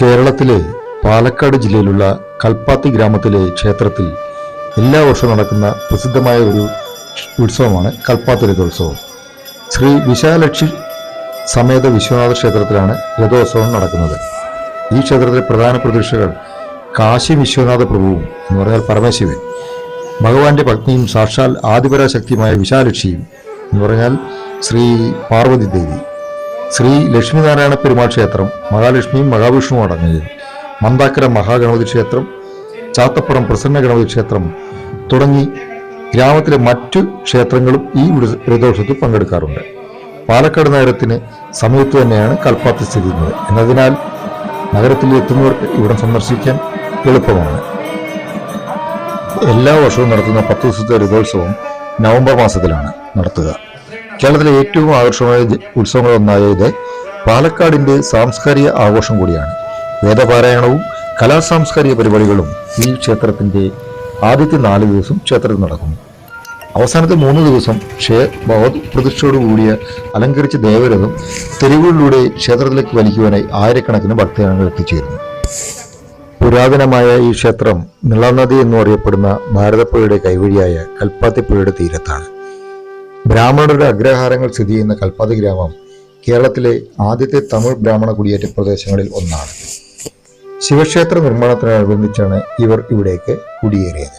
കേരളത്തിലെ പാലക്കാട് ജില്ലയിലുള്ള കൽപ്പാത്തി ഗ്രാമത്തിലെ ക്ഷേത്രത്തിൽ എല്ലാ വർഷവും നടക്കുന്ന പ്രസിദ്ധമായ ഒരു ഉത്സവമാണ് കൽപ്പാത്തി രഥോത്സവം. ശ്രീ വിശാലക്ഷി സമേത വിശ്വനാഥ ക്ഷേത്രത്തിലാണ് രഥോത്സവം നടക്കുന്നത്. ഈ ക്ഷേത്രത്തിലെ പ്രധാന പ്രതീക്ഷകൾ കാശി വിശ്വനാഥ പ്രഭുവും എന്ന് പറഞ്ഞാൽ പരമശിവൻ ഭഗവാന്റെ പത്നിയും സാക്ഷാൽ ആദിപരാശക്തിയുമായ വിശാലക്ഷിയും എന്ന് പറഞ്ഞാൽ ശ്രീ പാർവതി ദേവി. ശ്രീ ലക്ഷ്മിനാരായണ പെരുമാൾ ക്ഷേത്രം മഹാലക്ഷ്മിയും മഹാവിഷ്ണുവും അടങ്ങിയത്. മന്ദാക്കര മഹാഗണപതി ക്ഷേത്രം ചാത്തപ്പുറം പ്രസന്ന ഗണപതി ക്ഷേത്രം തുടങ്ങി ഗ്രാമത്തിലെ മറ്റു ക്ഷേത്രങ്ങളും ഈ വ്രതോത്സവത്തിൽ പങ്കെടുക്കാറുണ്ട്. പാലക്കാട് നഗരത്തിന് സമീപത്ത് തന്നെയാണ് കൽപ്പാത്തി സ്ഥിതി ചെയ്യുന്നത്. എന്നതിനാൽ നഗരത്തിൽ എത്തുന്നവർക്ക് ഇവിടെ സന്ദർശിക്കാൻ എളുപ്പമാണ്. എല്ലാ വർഷവും നടത്തുന്ന പത്ത് ദിവസത്തെ രഥോത്സവം നവംബർ മാസത്തിലാണ് നടത്തുക. കേരളത്തിലെ ഏറ്റവും ആകർഷകമായ ഉത്സവങ്ങളൊന്നായ ഇത് പാലക്കാടിന്റെ സാംസ്കാരിക ആഘോഷം കൂടിയാണ്. വേദപാരായണവും കലാസാംസ്കാരിക പരിപാടികളും ഈ ക്ഷേത്രത്തിന്റെ ആദ്യത്തെ നാല് ദിവസം ക്ഷേത്രത്തിൽ നടക്കുന്നു. അവസാനത്തെ മൂന്ന് ദിവസം ക്ഷേ ഭഗവത് പ്രതിഷ്ഠയോടുകൂടിയ അലങ്കരിച്ച ദേവരഥം തെരുവുകളിലൂടെ ക്ഷേത്രത്തിലേക്ക് വലിക്കുവാനായി ആയിരക്കണക്കിന് ഭക്തജനങ്ങൾ എത്തിച്ചേരുന്നു. പുരാതനമായ ഈ ക്ഷേത്രം നിളനദി എന്നും അറിയപ്പെടുന്ന ഭാരതപ്പുഴയുടെ കൈവഴിയായ കൽപ്പാത്തിപ്പുഴയുടെ തീരത്താണ്. ബ്രാഹ്മണരുടെ അഗ്രഹാരങ്ങൾ സ്ഥിതി ചെയ്യുന്ന കൽപ്പാതി ഗ്രാമം കേരളത്തിലെ ആദ്യത്തെ തമിഴ് ബ്രാഹ്മണ കുടിയേറ്റ പ്രദേശങ്ങളിൽ ഒന്നാണ്. ശിവക്ഷേത്ര നിർമ്മാണത്തിനനുബന്ധിച്ചാണ് ഇവർ ഇവിടേക്ക് കുടിയേറിയത്.